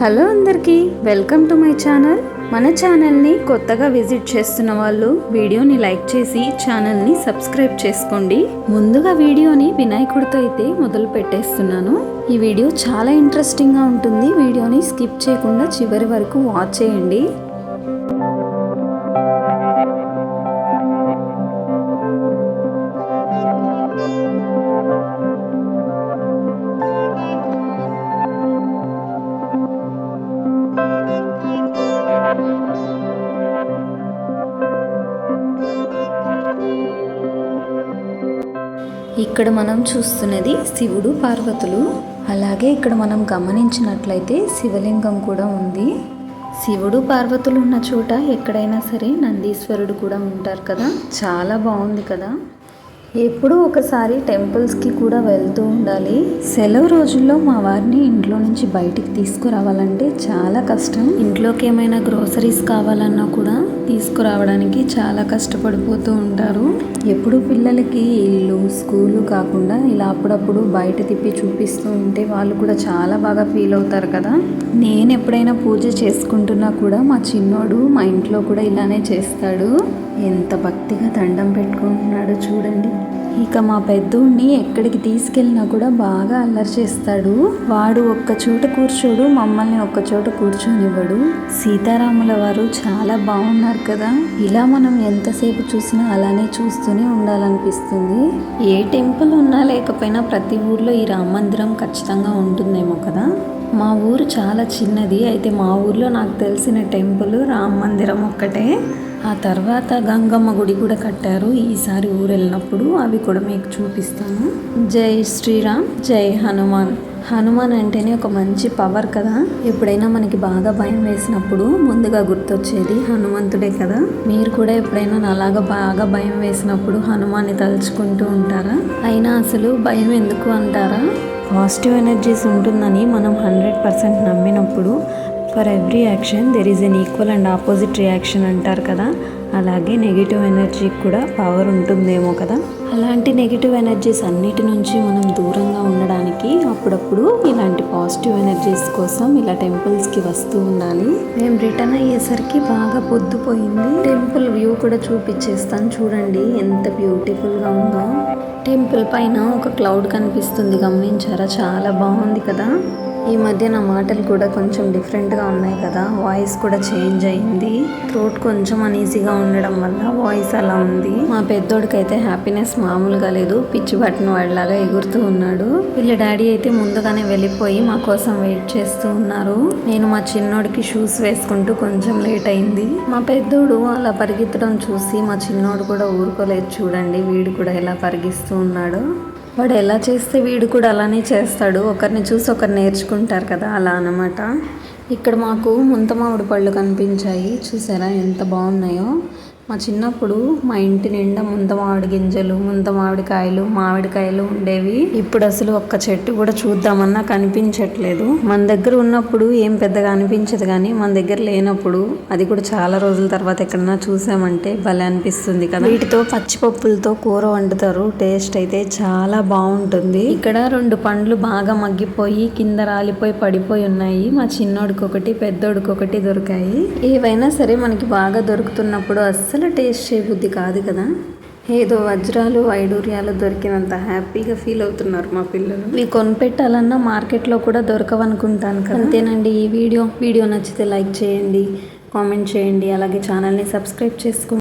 Hello అందరికీ welcome to my channel. మన ఛానల్ని కొత్తగా విజిట్ చేస్తున్న వాళ్ళు వీడియోని లైక్ చేసి ఛానల్ని సబ్స్క్రైబ్ చేసుకోండి. ముందుగా వీడియోని వినాయకుడితో అయితే మొదలు పెట్టేస్తున్నాను. ఈ వీడియో చాలా ఇంట్రెస్టింగ్గా ఉంటుంది. వీడియోని స్కిప్ చేయకుండా చివరి వరకు వాచ్ చేయండి. ఇక్కడ మనం చూస్తున్నది శివుడు పార్వతులు. అలాగే ఇక్కడ మనం గమనించినట్లయితే శివలింగం కూడా ఉంది. శివుడు పార్వతులు ఉన్న చోట ఎక్కడైనా సరే నందీశ్వరుడు కూడా ఉంటారు కదా. చాలా బాగుంది కదా. ఎప్పుడూ ఒకసారి టెంపుల్స్కి కూడా వెళ్తూ ఉండాలి. సెలవు రోజుల్లో మా వారిని ఇంట్లో నుంచి బయటికి తీసుకురావాలంటే చాలా కష్టం. ఇంట్లోకి ఏమైనా గ్రోసరీస్ కావాలన్నా కూడా తీసుకురావడానికి చాలా కష్టపడిపోతూ ఉంటారు. ఎప్పుడు పిల్లలకి ఇల్లు స్కూలు కాకుండా ఇలా అప్పుడప్పుడు బయట తిప్పి చూపిస్తూ ఉంటే వాళ్ళు కూడా చాలా బాగా ఫీల్ అవుతారు కదా. నేను ఎప్పుడైనా పూజ చేసుకుంటున్నా కూడా మా చిన్నోడు మా ఇంట్లో కూడా ఇలానే చేస్తాడు. ఎంత భక్తిగా దండం పెట్టుకుంటున్నాడో చూడండి. ఇక మా పెద్దోడిని ఎక్కడికి తీసుకెళ్ళినా కూడా బాగా అల్లరి చేస్తాడు. వాడు ఒక్క చోట కూర్చోడు మమ్మల్ని ఒక్క చోట కూర్చొనివ్వడు. సీతారాముల వారు చాలా బాగున్నారు కదా. ఇలా మనం ఎంతసేపు చూసినా అలానే చూస్తూనే ఉండాలనిపిస్తుంది. ఏ టెంపుల్ ఉన్నా లేకపోయినా ప్రతి ఊర్లో ఈ రామ మందిరం ఖచ్చితంగా ఉంటుందేమో కదా. మా ఊరు చాలా చిన్నది. అయితే మా ఊర్లో నాకు తెలిసిన టెంపుల్ రామ మందిరం ఒక్కటే. ఆ తర్వాత గంగమ్మ గుడి కూడా కట్టారు. ఈసారి ఊరు వెళ్ళినప్పుడు అవి కూడా మీకు చూపిస్తాను. జై శ్రీరామ్ జై హనుమాన్. హనుమాన్ అంటేనే ఒక మంచి పవర్ కదా. ఎప్పుడైనా మనకి బాగా భయం వేసినప్పుడు ముందుగా గుర్తొచ్చేది హనుమంతుడే కదా. మీరు కూడా ఎప్పుడైనా నాలాగా బాగా భయం వేసినప్పుడు హనుమాన్ని తలుచుకుంటూ ఉంటారా? అయినా అసలు భయం ఎందుకు అంటారా? పాజిటివ్ ఎనర్జీస్ ఉంటుందని మనం hundred percent నమ్మినప్పుడు for every action there is an equal and opposite reaction అంటారు కదా అలాగే నెగిటివ్ ఎనర్జీకి కూడా పవర్ ఉంటుందేమో కదా. అలాంటి నెగిటివ్ ఎనర్జీస్ అన్నిటి నుంచి మనం దూరంగా ఉండడానికి అప్పుడప్పుడు ఇలాంటి పాజిటివ్ ఎనర్జీస్ కోసం ఇలా టెంపుల్స్కి వస్తూ ఉండాలి. మేము రిటర్న్ అయ్యేసరికి బాగా పొద్దుపోయింది టెంపుల్ వ్యూ కూడా చూపించేస్తాను చూడండి ఎంత బ్యూటిఫుల్గా ఉందో. టెంపుల్ పైన ఒక క్లౌడ్ కనిపిస్తుంది గమనించారా? చాలా బాగుంది కదా. ఈ మధ్య నా మాటలు కూడా కొంచెం డిఫరెంట్గా ఉన్నాయి కదా. వాయిస్ కూడా చేంజ్ అయింది. థ్రోట్ కొంచెం అనీజీగా ఉండడం వల్ల వాయిస్ అలా ఉంది. మా పెద్దోడికైతే హ్యాపీనెస్ మామూలుగా లేదు. పిచ్చి బట్టను వాడిలాగా ఎగురుతూ ఉన్నాడు. వీళ్ళ డాడీ అయితే ముందుగానే వెళ్ళిపోయి మా కోసం వెయిట్ చేస్తూ ఉన్నారు. నేను మా చిన్నోడికి షూస్ వేసుకుంటూ కొంచెం లేట్ అయింది. మా పెద్దోడు అలా పరిగెత్తడం చూసి మా చిన్నోడు కూడా ఊరుకోలేదు. చూడండి వీడు కూడా ఎలా పరిగిస్తూ ఉన్నాడు. వాడు ఎలా చేస్తే వీడు కూడా అలానే చేస్తాడు. ఒకరిని చూసి ఒకరు నేర్చుకుంటారు కదా అలా అన్నమాట. ఇక్కడ మాకు ముంత మామిడి పళ్ళు కనిపించాయి. చూసారా ఎంత బాగున్నాయో. మా చిన్నప్పుడు మా ఇంటి నిండా ముంత మామిడి గింజలు ముంత మామిడికాయలు మామిడికాయలు ఉండేవి. ఇప్పుడు అసలు ఒక్క చెట్టు కూడా చూద్దామన్నా కనిపించట్లేదు. మన దగ్గర ఉన్నప్పుడు ఏం పెద్దగా అనిపించదు కానీ మన దగ్గర లేనప్పుడు అది కూడా చాలా రోజుల తర్వాత ఎక్కడన్నా చూసామంటే భలే అనిపిస్తుంది కదా. వీటితో పచ్చిపప్పులతో కూర వండుతారు. టేస్ట్ అయితే చాలా బాగుంటుంది. ఇక్కడ రెండు పండ్లు బాగా మగ్గిపోయి కింద రాలిపోయి పడిపోయి ఉన్నాయి. మా చిన్నోడికి ఒకటి పెద్దోడికి ఒకటి దొరికాయి. ఏవైనా సరే మనకి బాగా దొరుకుతున్నప్పుడు అస్సలు టేస్ట్ చేయబుద్ధి కాదు కదా. ఏదో వజ్రాలు వైడూర్యాలు దొరికినంత హ్యాపీగా ఫీల్ అవుతున్నారు మా పిల్లలు. ఇవి కొనిపెట్టాలన్నా మార్కెట్లో కూడా దొరకవనుకుంటాను కదా. అంతేనండి ఈ వీడియో. వీడియో నచ్చితే లైక్ చేయండి కామెంట్ చేయండి అలాగే ఛానల్ని సబ్స్క్రైబ్ చేసుకోండి.